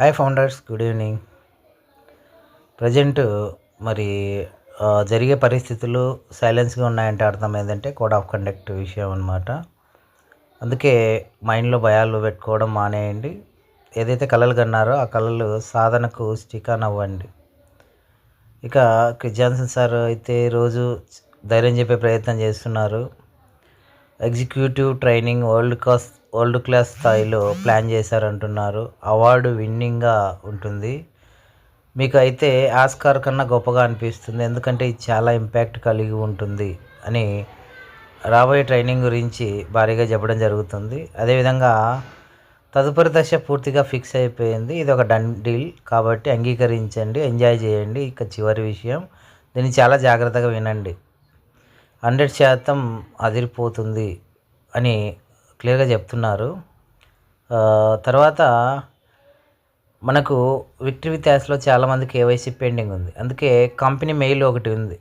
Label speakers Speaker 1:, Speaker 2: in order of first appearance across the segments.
Speaker 1: Hi founders good evening present మరి జరిగే పరిస్థితులు సైలెన్స్గా ఉన్నాయంటే అర్థం ఏంటంటే కోడ్ ఆఫ్ కండక్ట్ విషయం అనమాట అందుకే మైండ్లో భయాలు పెట్టుకోవడం మానేయండి. ఏదైతే కళలు కన్నారో ఆ కళలు సాధనకు స్టికాన్ అవ్వండి ఇక క్రిస్ జాన్సన్ సార్ అయితే రోజు ధైర్యం చెప్పే ప్రయత్నం చేస్తున్నారు. Executive training world cost world class స్థాయిలో ప్లాన్ చేశారంటున్నారు. అవార్డు విన్నింగ్గా ఉంటుంది. మీకు అయితే ఆస్కార్ కన్నా గొప్పగా అనిపిస్తుంది. ఎందుకంటే ఇది చాలా ఇంపాక్ట్ కలిగి ఉంటుంది అని రాబోయే ట్రైనింగ్ గురించి భారీగా చెప్పడం జరుగుతుంది. అదేవిధంగా తదుపరి దశ పూర్తిగా ఫిక్స్ అయిపోయింది. ఇది ఒక డన్ డీల్ కాబట్టి అంగీకరించండి ఎంజాయ్ చేయండి. ఇక చివరి విషయం దీన్ని చాలా జాగ్రత్తగా వినండి. హండ్రెడ్ శాతం అదిరిపోతుంది అని క్లియర్గా చెప్తున్నారు. తర్వాత మనకు విక్టరీ విత్ యాస్లో చాలామంది కేవైసీ పెండింగ్ ఉంది. అందుకే కంపెనీ మెయిల్ ఒకటి ఉంది.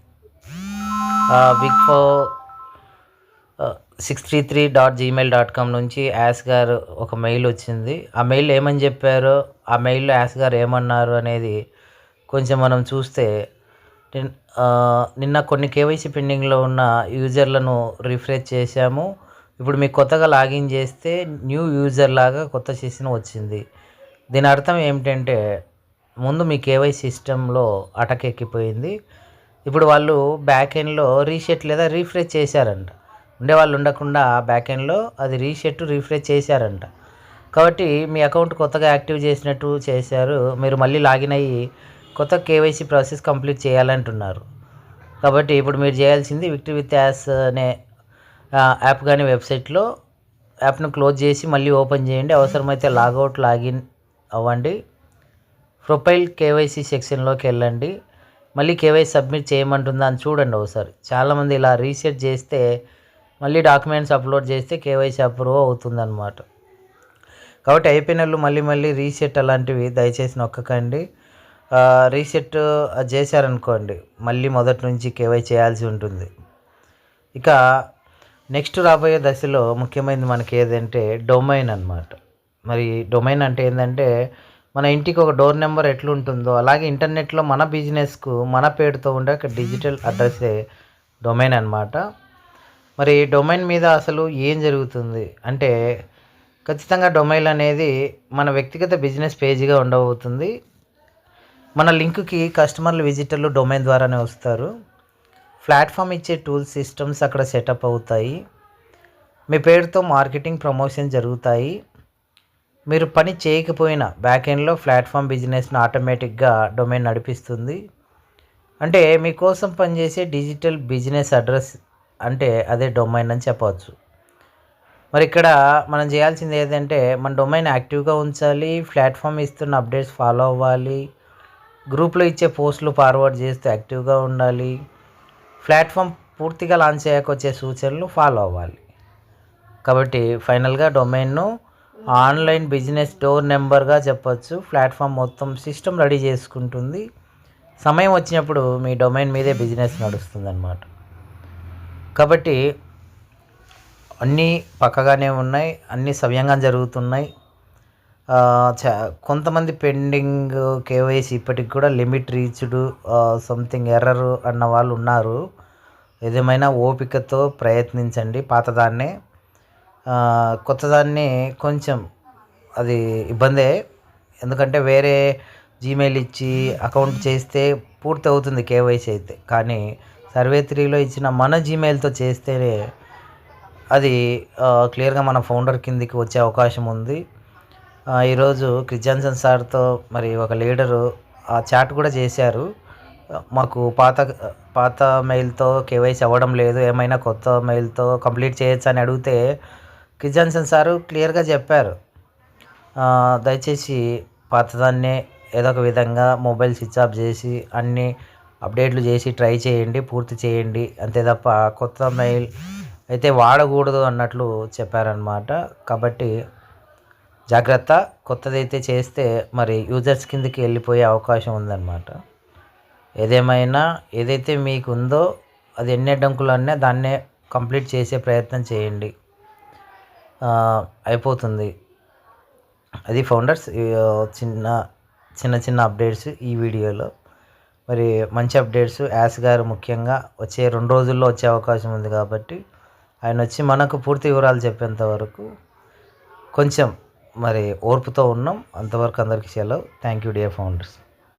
Speaker 1: Big four six three three dot gmail dot com నుంచి యాస్ గారు ఒక మెయిల్ వచ్చింది. ఆ మెయిల్ ఏమని చెప్పారో ఆ మెయిల్లో యాస్ గారు ఏమన్నారు అనేది కొంచెం మనం చూస్తే నిన్న కొన్ని కేవైసీ పెండింగ్లో ఉన్న యూజర్లను రిఫ్రెష్ చేశాము. ఇప్పుడు మీకు కొత్తగా లాగిన్ చేస్తే న్యూ యూజర్ లాగా కొత్త చేసిన వచ్చింది. దీని అర్థం ఏమిటంటే ముందు మీ కేవైసీ సిస్టంలో అటకెక్కిపోయింది ఇప్పుడు వాళ్ళు బ్యాక్ ఎండ్లో రీసెట్ లేదా రీఫ్రెష్ చేశారంట. ఉండేవాళ్ళు ఉండకుండా బ్యాక్ ఎండ్లో అది రీసెట్ రీఫ్రెష్ చేశారంట. కాబట్టి మీ అకౌంట్ కొత్తగా యాక్టివ్ చేసినట్టు చేశారు. మీరు మళ్ళీ లాగిన్ అయ్యి కొత్త కేవైసీ ప్రాసెస్ కంప్లీట్ చేయాలంటున్నారు. కాబట్టి ఇప్పుడు మీరు చేయాల్సింది విక్టరీ విత్ యాస్ అనే యాప్ కానీ వెబ్సైట్లో యాప్ను క్లోజ్ చేసి మళ్ళీ ఓపెన్ చేయండి. అవసరమైతే లాగౌట్ లాగిన్ అవ్వండి. ప్రొఫైల్ కేవైసీ సెక్షన్లోకి వెళ్ళండి. మళ్ళీ కేవైసీ సబ్మిట్ చేయమంటుందా అని చూడండి ఒకసారి. చాలామంది ఇలా రీసెట్ చేస్తే మళ్ళీ డాక్యుమెంట్స్ అప్లోడ్ చేస్తే కేవైసీ అప్రూవ్ అవుతుందన్నమాట. కాబట్టి అయిపోయిన వాళ్ళు మళ్ళీ మళ్ళీ రీసెట్ అలాంటివి దయచేసి నొక్కకండి. రీసెట్ అది చేశారనుకోండి మళ్ళీ మొదటి నుంచి కేవై చేయాల్సి ఉంటుంది. ఇక నెక్స్ట్ రాబోయే దశలో ముఖ్యమైనది మనకి ఏదంటే డొమైన్ అన్నమాట. మరి డొమైన్ అంటే ఏంటంటే మన ఇంటికి ఒక డోర్ నెంబర్ ఎట్లుంటుందో అలాగే ఇంటర్నెట్లో మన బిజినెస్కు మన పేరుతో ఉండే ఒక డిజిటల్ అడ్రస్సే డొమైన్ అనమాట మరి డొమైన్ మీద అసలు ఏం జరుగుతుంది అంటే ఖచ్చితంగా డొమైన్ అనేది మన వ్యక్తిగత బిజినెస్ పేజీగా ఉండబోతుంది. మన లింక్కి కస్టమర్లు విజిటర్లు డొమైన్ ద్వారానే వస్తారు. ప్లాట్ఫామ్ ఇచ్చే టూల్స్ సిస్టమ్స్ అక్కడ సెటప్ అవుతాయి. మీ పేరుతో మార్కెటింగ్ ప్రమోషన్ జరుగుతాయి. మీరు పని చేయకపోయినా బ్యాక్ ఎండ్లో ప్లాట్ఫామ్ బిజినెస్ను ఆటోమేటిక్గా డొమైన్ నడిపిస్తుంది. అంటే మీకోసం పనిచేసే డిజిటల్ బిజినెస్ అడ్రస్ అంటే అదే డొమైన్ అని చెప్పవచ్చు. మరి ఇక్కడ మనం చేయాల్సింది ఏంటంటే మన డొమైన్ యాక్టివ్గా ఉంచాలి ప్లాట్ఫామ్ ఇస్తున్న అప్డేట్స్ ఫాలో అవ్వాలి గ్రూప్లో ఇచ్చే పోస్టులు ఫార్వర్డ్ చేస్తూ యాక్టివ్గా ఉండాలి ప్లాట్ఫామ్ పూర్తిగా లాంచ్ అయ్యాక వచ్చే సూచనలు ఫాలో అవ్వాలి. కాబట్టి ఫైనల్గా డొమైన్ను ఆన్లైన్ బిజినెస్ డోర్ నెంబర్గా చెప్పొచ్చు. ప్లాట్ఫామ్ మొత్తం సిస్టమ్ రెడీ చేసుకుంటుంది. సమయం వచ్చినప్పుడు మీ డొమైన్ మీదే బిజినెస్ నడుస్తుంది అనమాట కాబట్టి అన్నీ పక్కగానే ఉన్నాయి. అన్నీ సవ్యంగా జరుగుతున్నాయి. చా కొంతమంది పెండింగ్ కేవైసీ ఇప్పటికి కూడా లిమిట్ రీచ్డ్ సంథింగ్ ఎర్రర్ అన్న వాళ్ళు ఉన్నారు. ఏదేమైనా ఓపికతో ప్రయత్నించండి. పాతదాన్నే కొత్తదాన్ని కొంచెం అది ఇబ్బందే. ఎందుకంటే వేరే జీమెయిల్ ఇచ్చి అకౌంట్ చేస్తే పూర్తి అవుతుంది కేవైసీ అయితే. కానీ సర్వే త్రీలో ఇచ్చిన మన జీమెయిల్తో చేస్తేనే అది క్లియర్గా మన ఫౌండర్ కిందికి వచ్చే అవకాశం ఉంది. ఈరోజు క్రిస్ జాన్సన్ సార్తో మరి ఒక లీడరు ఆ చాట్ కూడా చేశారు. మాకు పాత పాత మెయిల్తో కేవైసీ అవ్వడం లేదు. ఏమైనా కొత్త మెయిల్తో కంప్లీట్ చేయొచ్చు అని అడిగితే క్రిస్ జాన్సన్ సారు క్లియర్గా చెప్పారు. దయచేసి పాతదాన్నే ఏదో ఒక విధంగా మొబైల్ స్విచ్ ఆఫ్ చేసి అన్ని అప్డేట్లు చేసి ట్రై చేయండి పూర్తి చేయండి. అంతే తప్ప కొత్త మెయిల్ అయితే వాడకూడదు అన్నట్లు చెప్పారనమాట కాబట్టి జాగ్రత్త కొత్తదైతే చేస్తే మరి యూజర్స్ కిందకి వెళ్ళిపోయే అవకాశం ఉందన్నమాట. ఏదేమైనా ఏదైతే మీకు ఉందో అది ఎన్ని అడ్డంకులు అన్నా దాన్నే కంప్లీట్ చేసే ప్రయత్నం చేయండి. అయిపోతుంది. అది ఫౌండర్స్ చిన్న చిన్న చిన్న అప్డేట్స్ ఈ వీడియోలో. మరి మంచి అప్డేట్స్ యాస్ గారు ముఖ్యంగా వచ్చే రెండు రోజుల్లో వచ్చే అవకాశం ఉంది కాబట్టి ఆయన వచ్చి మనకు పూర్తి వివరాలు చెప్పేంత వరకు కొంచెం మరి ఓర్పుతో ఉన్నాం. అంతవరకు అందరికీ సెలవు. Thank you dear founders